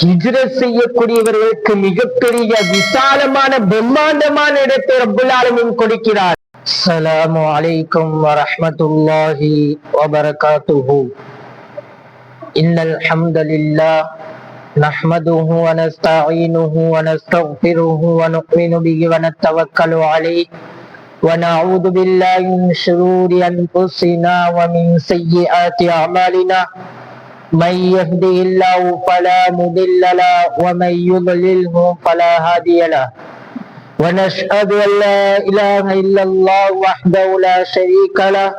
ஹிஜ்ரத் செய்யக்கூடியவர்களுக்கு மிகப்பெரிய விசாலமான பிரம்மாண்டமான இடத்தை ரப்புல் ஆலமீன் கொடுக்கிறார் அஸ்ஸலாமு அலைக்கும் வரஹ்மத்துல்லாஹி வபரகாத்துஹு இன்னல் ஹம்தலில்லாஹ் نحمده ونستعينه ونستغفره ونؤمن به ونتوكل عليه ونعوذ بالله من شرور أنفسنا ومن سيئات أعمالنا من يهده الله فلا مضل له ومن يضلله فلا هادي له. ونشهد أن لا إله إلا الله وحده لا شريك له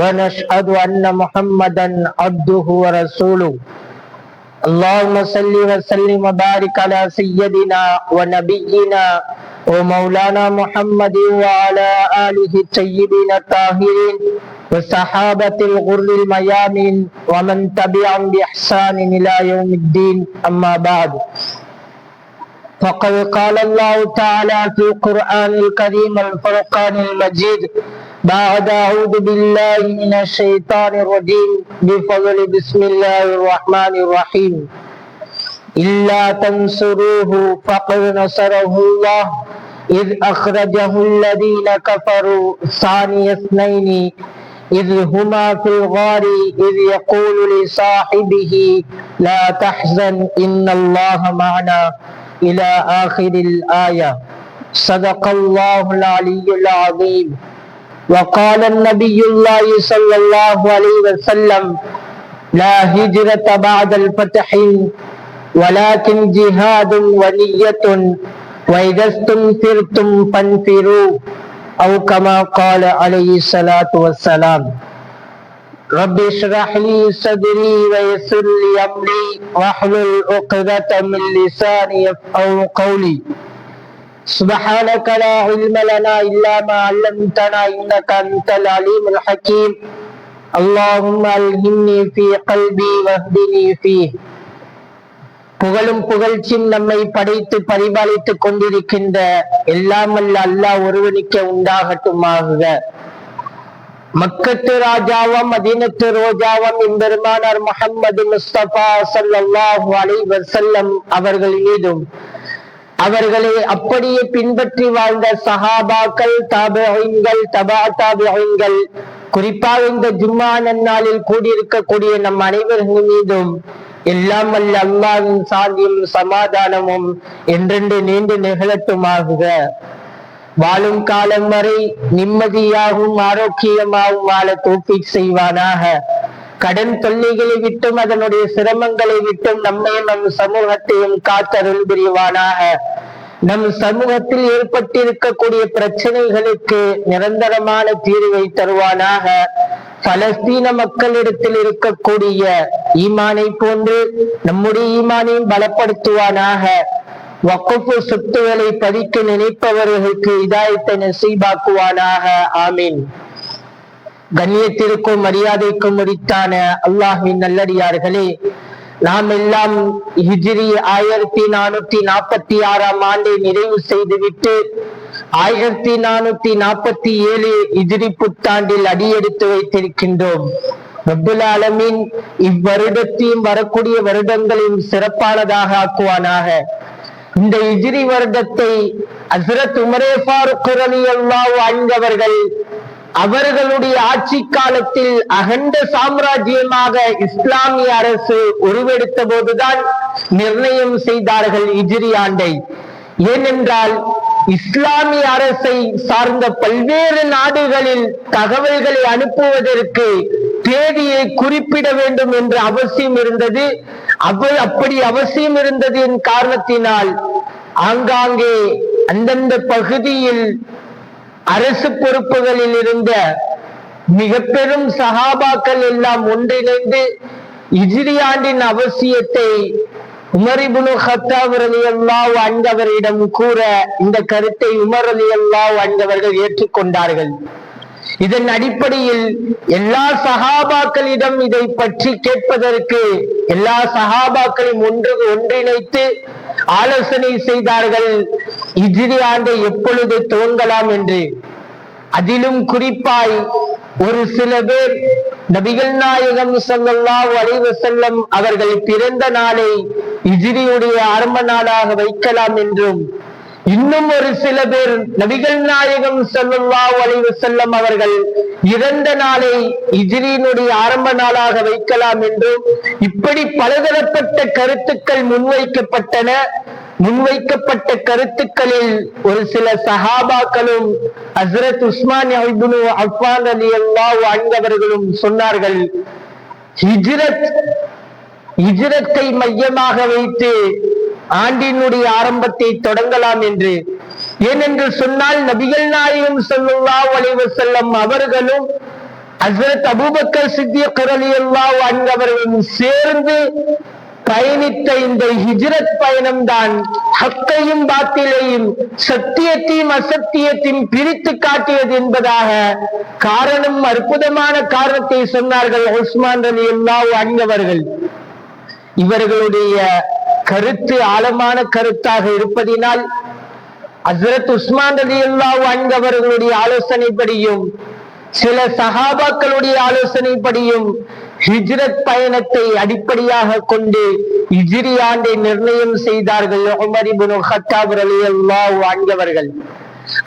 ونشهد أن محمدا عبده ورسوله. اللهم صل وسلم وبارك على سيدنا ونبينا ومولانا محمد وعلى آله الطيبين الطاهرين. والصحابة الغر الميامين ومن تبعهم بإحسان إلى يوم الدين أما بعد. فقد قال الله تعالى في القرآن الكريم الفرقان المجيد بعد أعوذ بالله من الشيطان الرجيم بفضل بسم الله الرحمن الرحيم. إلا تنصروه فقد نصره الله. إذ أخرجه الذين كفروا ثاني اثنين إذ هما في الغار إذ يقول لصاحبه لا تحزن إن الله معنا. إلى آخر الآية صدق الله العلي العظيم. وقال النبي الله صلى الله عليه وسلم لا هجرة بعد الفتح ولكن جهاد ونية وإذا استنفرتم فانفروا. أو كما قال عليه الصلاة والسلام. رب اشرح لي صدري ويسر لي أمري. واحلل عقدة من لساني يفقهوا قولي. سبحانك لا علم لنا إلا ما علمتنا إنك أنت العليم الحكيم. اللهم ألهمني في قلبي واهدني فيه. புகழும் புகழ்ச்சியும் நம்மை படைத்து பரிபாலித்துக் கொண்டிருக்கின்ற எல்லாம் அல்ல அல்லாஹ் ஒருவனுக்கு உண்டாகட்டுமாக. மக்கத்து ராஜாவும் மதீனத்து ரோஜாவும் இம்பெருமானார் முகம்மது முஸ்தபா சல்லாஹூ அலை வசல்லம் அவர்கள் மீதும் அவர்களை அப்படியே பின்பற்றி வாழ்ந்த சஹாபாக்கள் தாபகங்கள் தபா தாபகங்கள் குறிப்பாக இந்த ஜும்மா நன்னாளில் கூடியிருக்கக்கூடிய நம் அனைவர்கள் மீதும் எல்லாம் வல்ல அல்லாவின் சாந்தியும் சமாதானமும் என்றென்று நீண்டு நிகழட்டுமாகுக. வாழும் காலம் வரை நிம்மதியாகவும் ஆரோக்கியமாகவும் வாழ தோப்பிக் செய்வானாக. கடன் தொல்லைகளை விட்டும் அதனுடைய சிரமங்களை விட்டும் நம்மையும் நம் சமூகத்தையும் காத்தருள் புரிவானாக. நம் சமூகத்தில் ஏற்பட்டிருக்கக்கூடிய பிரச்சனைகளுக்கு நிரந்தரமான தீர்வை தருவானாக. பலஸ்தீன மக்களிடத்தில் இருக்கக்கூடிய ஈமானை போன்று நம்முடைய ஈமானையும் பலப்படுத்துவானாக. வக்குப்பு சொத்துகளை பதிக்க நினைப்பவர்களுக்கு இதாயத்தை நசீபாக்குவானாக. ஆமீன். கண்ணியத்திற்கும் மரியாதைக்கும் முடித்தான அல்லாஹின் நல்லடியார்களே நாம் எல்லாம் ஹிஜ்ரி ஆயிரத்தி நானூத்தி நாற்பத்தி ஆறாம் ஆண்டை நிறைவு செய்துவிட்டு ஆயிரத்தி நானூத்தி நாற்பத்தி ஏழு ஹிஜ்ரி புத்தாண்டில் அடியெடுத்து வைத்திருக்கின்றோம். அப்துல் அலமின் இவ்வருடத்தையும் வரக்கூடிய வருடங்களையும் சிறப்பானதாக ஆக்குவானாக. இந்த இஜிரி வருடத்தை அசரத் உமரே ஃபாரூக் ரலியல்லாஹு அன்ஹு அவர்களுடைய ஆட்சி காலத்தில் அகண்ட சாம்ராஜ்யமாக இஸ்லாமிய அரசு உருவெடுத்த போதுதான் நிர்ணயம் செய்தார்கள் இஜிரி ஆண்டை. ஏனென்றால் இஸ்லாமிய அரசை சார்ந்த பல்வேறு நாடுகளில் தகவல்களை அனுப்புவதற்கு தேதியை குறிப்பிட வேண்டும் என்ற அவசியம் இருந்தது. அப்படி அவசியம் இருந்ததின் காரணத்தினால் ஆங்காங்கே அந்தந்த பகுதியில் அரசு பொறுப்புகளில் இருந்த மிக பெரும் சகாபாக்கள் எல்லாம் ஒன்றிணைந்து இஜிரி ஆண்டின் அவசியத்தை உமரிபுனு ஹத்தாப் அலி அல்லாஹ் அண்டவரிடம் கூற இந்த கருத்தை உமர் அலி அல்லாஹ் அண்டவர்கள் ஏற்றுக்கொண்டார்கள். இதன் அடிப்படையில் எல்லா சகாபாக்களிடம் இதை பற்றி கேட்பதற்கு எல்லா சகாபாக்களையும் ஒன்று ஒன்றிணைத்து ஆலோசனை செய்தார்கள். இஜிரி ஆண்டை எப்பொழுது துவங்கலாம் என்று? அதிலும் குறிப்பாய் ஒரு சில பேர் நபிகள் நாயகம் ஸல்லல்லாஹு அலைஹி செல்லம் அவர்கள் பிறந்த நாளை இஜிரியுடைய ஆரம்ப நாளாக வைக்கலாம் என்றும் இன்னும் ஒரு சில பேர் நபிகள் நாயகம் ஸல்லல்லாஹு அலைஹி செல்லும் அவர்கள் இறந்த நாளை இஜிரியினுடைய ஆரம்ப நாளாக வைக்கலாம் என்றும் இப்படி பலதரப்பட்ட கருத்துக்கள் முன்வைக்கப்பட்டன. முன்வைக்கப்பட்ட கருத்துக்களில் ஒரு சில சஹாபாக்களும் ஹசரத் உஸ்மான் அபுனு அஃபான் அலி அல்லா அவர்களும் சொன்னார்கள் ஹிஜ்ரத் ஹிஜ்ரத்தை மையமாக வைத்து ஆண்டினுடைய ஆரம்பத்தை தொடங்கலாம் என்று. ஏனென்று சொன்னால் நபிகள் நாயகம் சொல்லுல்லா அலைஹி செல்லும் அவர்களும் ஹஸ்ரத் அபூபக்கர் சித்திய ரலியல்லாஹு அன்ஹு அவர்களும் சேர்ந்து பயணித்த இந்த ஹிஜ்ரத் பயணம் தான் ஹக்கையும் பாத்திலையும் சத்தியத்தையும் அசத்தியத்தையும் பிரித்து காட்டியது என்பதாக காரணம் அற்புதமான காரணத்தை சொன்னார்கள் உஸ்மான் அலி அல்லாஹ் அன்பவர்கள் இவர்களுடைய கருத்து ஆழமான கருத்தாக இருப்பதினால் அசரத் உஸ்மான் அலி அல்லாஹ் அணிந்தவர்களுடைய ஆலோசனைப்படியும் சில சகாபாக்களுடைய ஆலோசனைப்படியும் ஹிஜ்ரத் பயணத்தை அடிப்படையாக கொண்டு இஜிரி ஆண்டை நிர்ணயம் செய்தார்கள் உமர் இப்னு ஹத்தாப் ரலியல்லாஹு அன்ஹு அவர்கள்.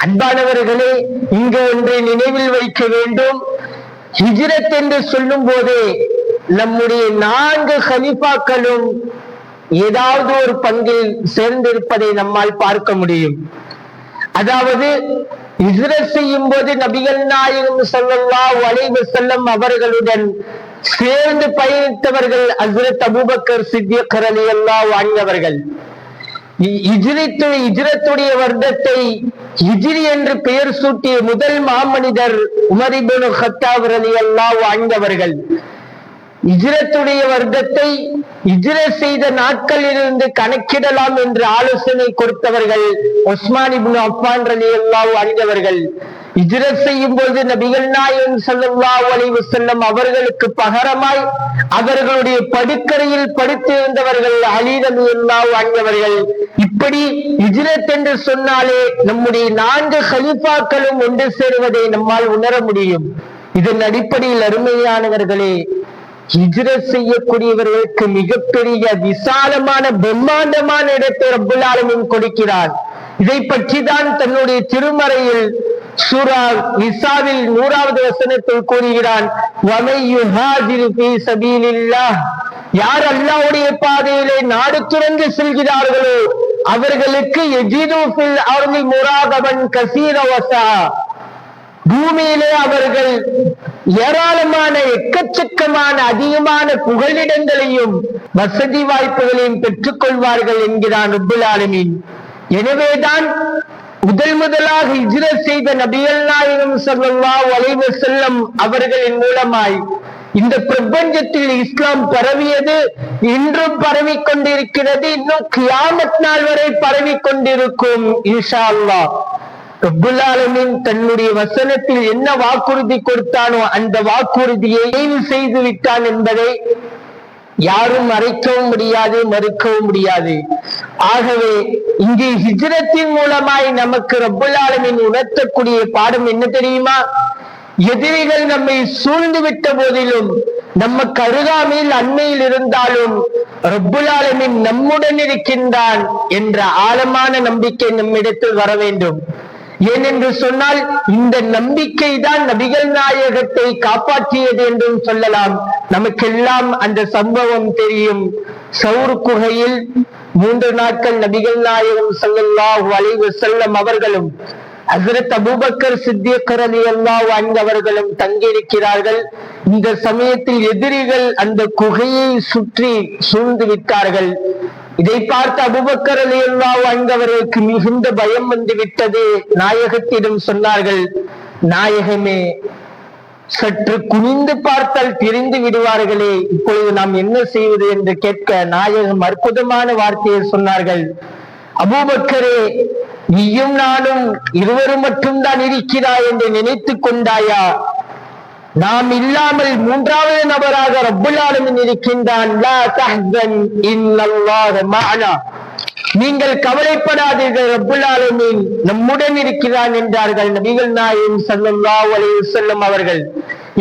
அன்பானவர்களே இங்கு ஒன்றை நினைவில் வைக்க வேண்டும். ஹிஜ்ரத் என்று சொல்லும் போதே நம்முடைய நான்கு ஹலிஃபாக்களும் ஏதாவது ஒரு பங்கில் சேர்ந்திருப்பதை நம்மால் பார்க்க முடியும். அதாவது இஸ்ரத் செய்யும் போது நபிகள் நாயகம் ஸல்லல்லாஹு வளைவு செல்லும் அவர்களுடன் சேர்ந்து பயணித்தவர்கள் அஸ்ரத் அபூபக்கர் சித்திக் ரலியல்லாஹு அன்ஹு அவர்கள். வருடத்தை இஜிரி என்று பெயர் சூட்டிய முதல் மாமனிதர் உமர் இப்னு கத்தாப் ரலியல்லாஹு இஜரத்துடைய வர்க்கத்தை இஜரத் செய்த நாட்களிலிருந்து கணக்கிடலாம் என்று ஆலோசனை கொடுத்தவர்கள் உஸ்மான் இப்னு அலி ரலியல்லாஹு அறிந்தவர்கள் இஜரத் செய்யும் போது நபிகள் நாயன் ஸல்லல்லாஹு அலைஹி செல்லம் அவர்களுக்கு பகரமாய் அவர்களுடைய படுக்கரையில் படுத்திருந்தவர்கள் அலி ரலியல்லாஹு அணிந்தவர்கள் இப்படி இஜரத் என்று சொன்னாலே நம்முடைய நான்கு ஹலிஃபாக்களும் ஒன்று சேருவதை நம்மால் உணர முடியும். இதன் அடிப்படையில் அருமையானவர்களே ஹிஜ்ரத் செய்யக்கூடியவர்களுக்கு மிகப்பெரிய விசாலமான பிரம்மாண்டமான இடத்தை ரப்புல் கொடுக்கிறார். இதை பற்றி தான் தன்னுடைய திருமறையில் சூரா இசாவில் நூறாவது வசனத்தில் கூறுகிறான் யார் அல்லாவுடைய பாதையிலே நாடு துறந்து செல்கிறார்களோ அவர்களுக்கு எஜிதூஃபில் அவர்கள் முராதவன் கசீர வசா. பூமியிலே அவர்கள் ஏராளமான எக்கச்சக்கமான அதிகமான புகலிடங்களையும் வசதி வாய்ப்புகளையும் பெற்றுக் கொள்வார்கள் என்கிறான் ரப்புல் ஆலமின். எனவேதான் முதல் முதலாக இஜ்ரத் செய்த நபிகள் நாயகம் சல்லா அலைஹி செல்லம் அவர்களின் மூலமாய் இந்த பிரபஞ்சத்தில் இஸ்லாம் பரவியது இன்றும் பரவிக் கொண்டிருக்கிறது இன்னும் கியாமத் நாள் வரை பரவிக் கொண்டிருக்கும் இன்ஷா அல்லாஹ். ரபுல்லாலமின் தன்னுடைய வசனத்தில் என்ன வாக்குறுதி கொடுத்தானோ அந்த வாக்குறுதியை நினைவு செய்து விட்டான் என்பதை யாரும் மறைக்கவும் முடியாது மறுக்கவும் முடியாது. ஆகவே இங்கே ஹிஜ்ரத்தின் மூலமாய் நமக்கு ரபுல்லாலமின் உணர்த்தக்கூடிய பாடம் என்ன தெரியுமா? எதிரிகள் நம்மை சூழ்ந்து விட்ட போதிலும் நம்ம கருகாமையில் அண்மையில் இருந்தாலும் ரப்புலாலமின் நம்முடன் இருக்கின்றான் என்ற ஆழமான நம்பிக்கை நம்மிடத்தில் வர வேண்டும். ஏனென்று சொன்னால் இந்த நம்பிக்கை தான் நபிகள் நாயகத்தை காப்பாற்றியது என்றும் சொல்லலாம். நமக்கெல்லாம் அந்த சம்பவம் தெரியும். சவுர் குகையில் மூன்று நாட்கள் நபிகள் நாயகம் ஸல்லல்லாஹு வளைவு செல்லம் அவர்களும் ஹசரத் அபூபக்கர் சித்தியக்கரதி ரலியல்லாஹு அவர்களும் தங்கியிருக்கிறார்கள். இந்த சமயத்தில் எதிரிகள் அந்த குகையை சுற்றி சூழ்ந்து விட்டார்கள். இதை பார்த்து அபுபக்கர் அலி அல்லா அவர்களுக்கு மிகுந்த பயம் வந்து விட்டது. நாயகத்திடம் சொன்னார்கள் நாயகமே சற்று குனிந்து பார்த்தால் தெரிந்து விடுவார்களே. இப்பொழுது நாம் என்ன செய்வது என்று கேட்க நாயகம் அற்புதமான வார்த்தையை சொன்னார்கள். அபூபக்கரே நீயும் நானும் இருவரும் மட்டும்தான் இருக்கிறாய் என்று நினைத்துக் கொண்டாயா? நாம் இல்லாமல் மூன்றாவது நபராக ரப்புல் இருக்கின்றான். நீங்கள் கவலைப்படாதீர்கள் ரப்புல்லாலுமின் நம்முடன் இருக்கிறான் என்றார்கள் நபிகள் நாயும் ஸல்லல்லாஹு அலைஹி செல்லும் அவர்கள்.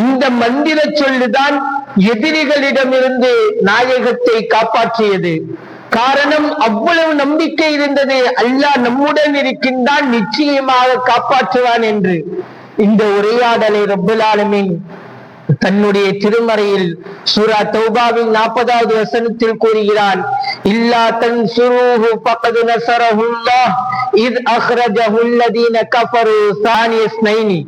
இந்த மந்திர சொல்லுதான் எதிரிகளிடமிருந்து நாயகத்தை காப்பாற்றியது. காரணம் அவ்வளவு நம்பிக்கை இருந்தது. அல்லாஹ் நம்முடன் இருக்கின்றான் நிச்சயமாக காப்பாற்றுவான் என்று. இந்த உரையாடலை ரப்புல் தன்னுடைய திருமறையில் சூரா தௌபாவின் நாற்பதாவது வசனத்தில் கூறுகிறான் இல்லா தன் சுரூஹு பக்கது நசரஹுல்லா இத் அஹ்ரஜஹுல்லதீன கஃபரு சானியஸ்னைனி.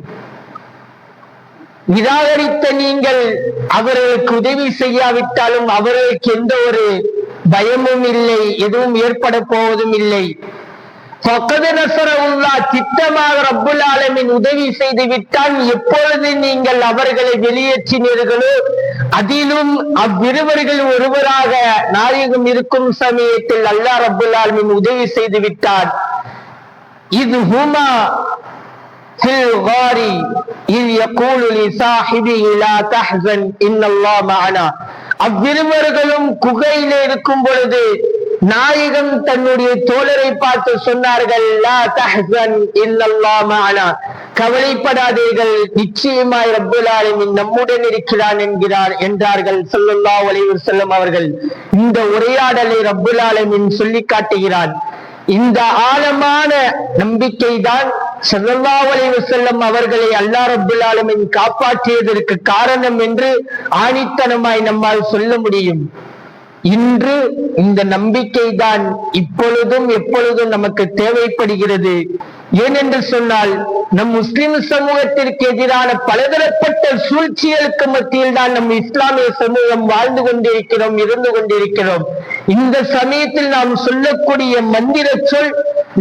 நிராகரித்த நீங்கள் அவர்களுக்கு உதவி செய்யாவிட்டாலும் அவர்களுக்கு எந்த ஒரு பயமும் இல்லை எதுவும் ஏற்பட போவதும் இல்லை. திட்டமாக ரப்புல் ஆலமின் உதவி செய்து விட்டால் எப்பொழுது நீங்கள் அவர்களை வெளியேற்றினீர்களோ அதிலும் அவ்விருவர்கள் ஒருவராக நாயகம் இருக்கும் சமயத்தில் அல்லா ரப்புல் ஆலமின் உதவி செய்து விட்டார். இது ஹுமா இல் யகூலு அவ்விருவர்களும் குகையிலே இருக்கும் பொழுது நாயகம் தன்னுடைய தோழரை பார்த்து சொன்னார்கள் கவலைப்படாதீர்கள் நிச்சயமாய் ரப்புல் நம்முடன் இருக்கிறான் என்கிறார் என்றார்கள் சொல்லுல்லா ஒலைவர் செல்லும் அவர்கள். இந்த உரையாடலை ரப்புல் சொல்லி காட்டுகிறான் இந்த ஆழமான நம்பிக்கை தான் ஸல்லல்லாஹு அலைஹி அவர்களை அல்லா ரபுல்லாலுமின் காப்பாற்றியதற்கு காரணம் என்று ஆணித்தனமாய் நம்மால் சொல்ல முடியும். இன்று இந்த நம்பிக்கை தான் இப்பொழுதும் எப்பொழுதும் நமக்கு தேவைப்படுகிறது. ஏனென்று சொன்னால் நம் முஸ்லிம் சமூகத்திற்கு எதிரான பலதரப்பட்ட சூழ்ச்சிகளுக்கு மத்தியில் தான் நம் இஸ்லாமிய சமூகம் வாழ்ந்து கொண்டிருக்கிறோம் இருந்து கொண்டிருக்கிறோம். இந்த சமயத்தில் நாம் சொல்லக்கூடிய மந்திர சொல்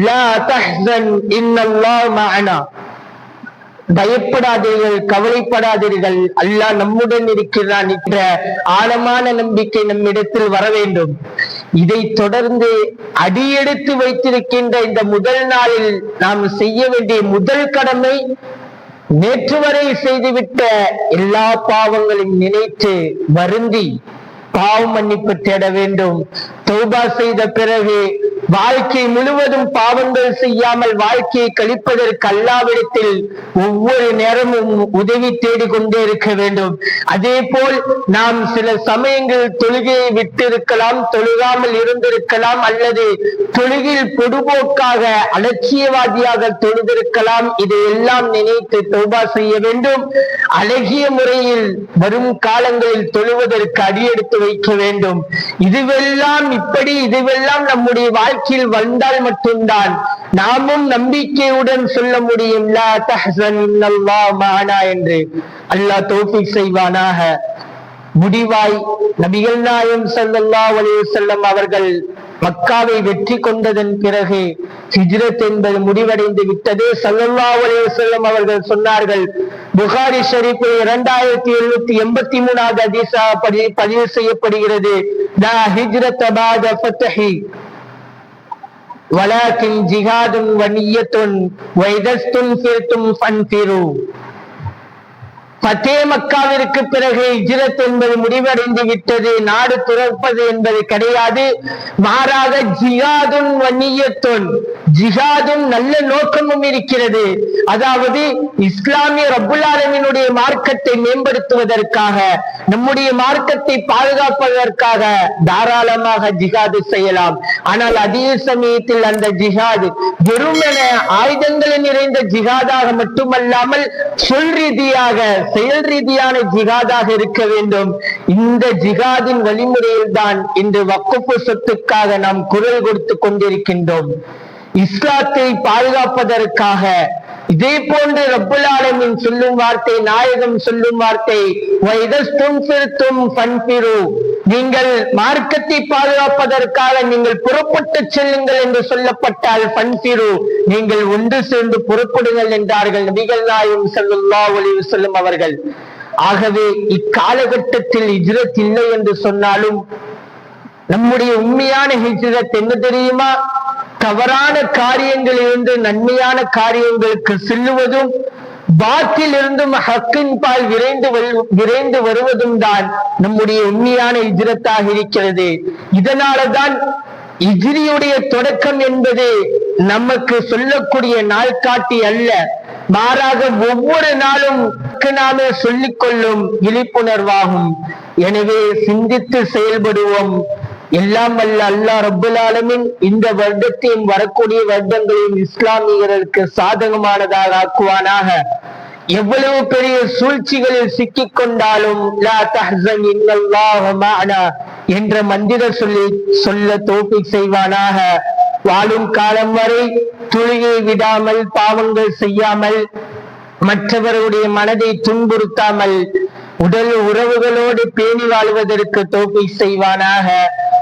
லா தஹ்சன் இன்னல்லாஹ் பயப்படாதீர்கள் கவலைப்படாதீர்கள். அல்லாஹ் நம்முடன் இருக்கிறான் என்ற ஆழமான நம்பிக்கை நம்மிடத்தில் வர வேண்டும். இதை தொடர்ந்து அடியெடுத்து வைத்திருக்கின்ற இந்த முதல் நாளில் நாம் செய்ய வேண்டிய முதல் கடமை நேற்று வரை செய்துவிட்ட எல்லா பாவங்களையும் நினைத்து வருந்தி பாவ மன்னிப்பு தேட வேண்டும். தௌபா செய்த பிறகு வாழ்க்கை முழுவதும் பாவங்கள் செய்யாமல் வாழ்க்கையை கழிப்பதற்கு அல்லாவிடத்தில் ஒவ்வொரு நேரமும் உதவி தேடிக்கொண்டே இருக்க வேண்டும். அதே போல் நாம் சில சமயங்கள் தொழுகையை விட்டிருக்கலாம் தொழுகாமல் இருந்திருக்கலாம் அல்லது தொழுகில் பொதுபோக்காக அலட்சியவாதியாக தொழுதிருக்கலாம். இதையெல்லாம் நினைத்து தௌபா செய்ய வேண்டும். அழகிய முறையில் வரும் காலங்களில் தொழுவதற்கு அடியெடுத்து வைக்க வேண்டும். இதுவெல்லாம் இப்படி இதுவெல்லாம் நம்முடைய வாழ்க்கையில் வந்தால் மட்டும்தான் நாமும் நம்பிக்கையுடன் சொல்ல முடியும் என்று. அல்லாஹ் தௌஃபீக் செய்வானாக. முடிவாய். நபிகள் நாயம் சல்லா அலைஹி வஸல்லம் அவர்கள் மக்காவை வெற்றி கொண்டதன் பிறகு ஹிஜ்ரத் என்பது முடிவடைந்து விட்டது. ஸல்லல்லாஹு அலைஹி வஸல்லம் அவர்கள் சொன்னார்கள் புகாரி ஷரீஃபில் இரண்டாயிரத்தி எழுநூத்தி எண்பத்தி மூணாவது அதிசா பதிவு செய்யப்படுகிறது. வலாக்கின் ஜிஹாதுன் வனியத்துன் வைதஸ்துன் சிறுத்தும் பன்பிரு பத்தே மக்காவிற்கு பிறகு இஜ்ரத் என்பது முடிவடைந்து விட்டது நாடு துறப்பது என்பது கிடையாது. மாறாக ஜிகாதுன் வன்னியத்துன் ஜிகாதும் நல்ல நோக்கமும் இருக்கிறது. அதாவது இஸ்லாமிய ரப்புல் மார்க்கத்தை மேம்படுத்துவதற்காக நம்முடைய மார்க்கத்தை பாதுகாப்பதற்காக தாராளமாக ஜிகாது செய்யலாம். ஆனால் அதே சமயத்தில் அந்த ஜிகாது வெறுமென ஆயுதங்களை நிறைந்த ஜிகாதாக மட்டுமல்லாமல் சொல் ரீதியாக செயல் ரீதியான ஜிகாதாக இருக்க வேண்டும். இந்த ஜிகாதின் வழிமுறையில் தான் இன்று வக்குப்பு சொத்துக்காக நாம் குரல் கொடுத்து கொண்டிருக்கின்றோம். இஸ்லாத்தை பாதுகாப்பதற்காக. இதே போன்று ரப்புல் சொல்லும் வார்த்தை நாயகம் சொல்லும் வார்த்தை வைதஸ்தும் ஃபன்பிரு நீங்கள் மார்க்கத்தை பாதுகாப்பதற்காக நீங்கள் புறப்பட்டு செல்லுங்கள் என்று சொல்லப்பட்டால் பன்சிரு. நீங்கள் ஒன்று சேர்ந்து புறப்படுங்கள் என்றார்கள் நபிகள் நாயும் செல்லுல்லா ஒளிவு செல்லும் அவர்கள். ஆகவே இக்காலகட்டத்தில் இஜ்ரத் இல்லை என்று சொன்னாலும் நம்முடைய உண்மையான ஹிஜ்ரத் என்ன தெரியுமா? தவறான காரியங்களிலிருந்து நன்மையான காரியங்களுக்கு செல்லுவதும் பாத்தில் ஹக்கின் பால் விரைந்து விரைந்து வருவதும் தான் நம்முடைய உண்மையான ஹிஜ்ரத்தாக இருக்கிறது. இதனாலதான் இஜிரியுடைய தொடக்கம் என்பது நமக்கு சொல்லக்கூடிய நாள்காட்டி அல்ல. மாறாக ஒவ்வொரு நாளும் நாமே சொல்லிக் கொள்ளும் விழிப்புணர்வாகும். எனவே சிந்தித்து செயல்படுவோம். எல்லாம் அல்ல அல்லாஹ் ரப்புல் இந்த வருடத்தையும் வரக்கூடிய வருடங்களையும் இஸ்லாமியர்களுக்கு சாதகமானதாக ஆக்குவானாக. எவ்வளவு பெரிய சூழ்ச்சிகளில் சிக்கிக் கொண்டாலும் என்ற மந்திர சொல்லி சொல்ல தோப்பி செய்வானாக. வாழும் காலம் வரை துளியை விடாமல் பாவங்கள் செய்யாமல் மற்றவருடைய மனதை துன்புறுத்தாமல் உடல் உறவுகளோடு பேணி வாழ்வதற்கு தோப்பை செய்வானாக.